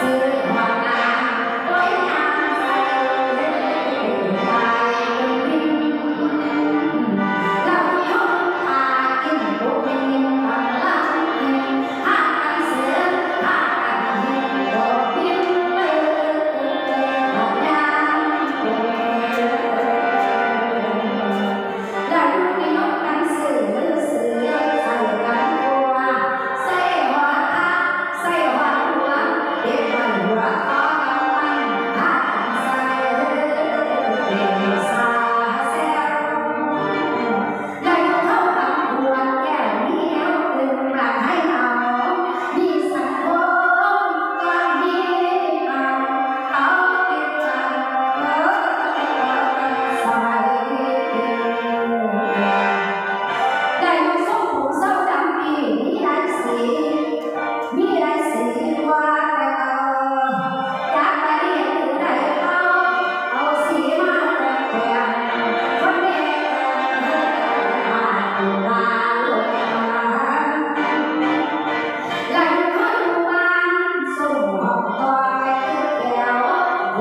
Spirit.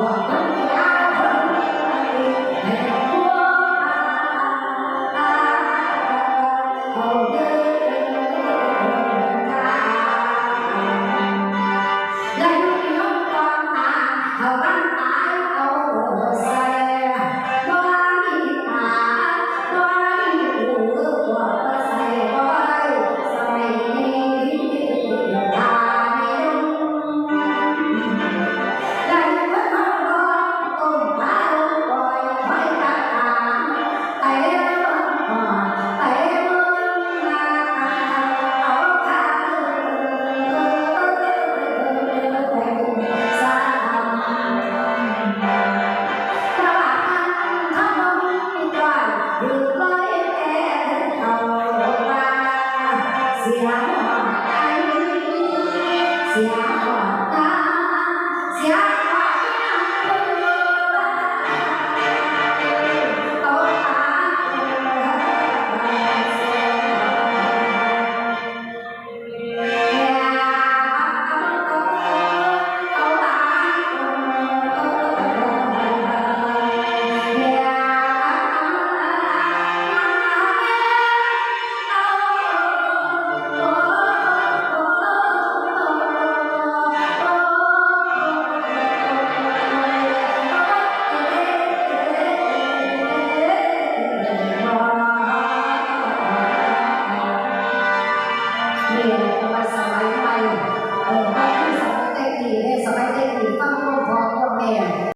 Oh, yeah. Yeah. แม่สบายใจเอิ่มตอนที่สบายใจเนี่ยสบายใจต้องยอมยอมแม่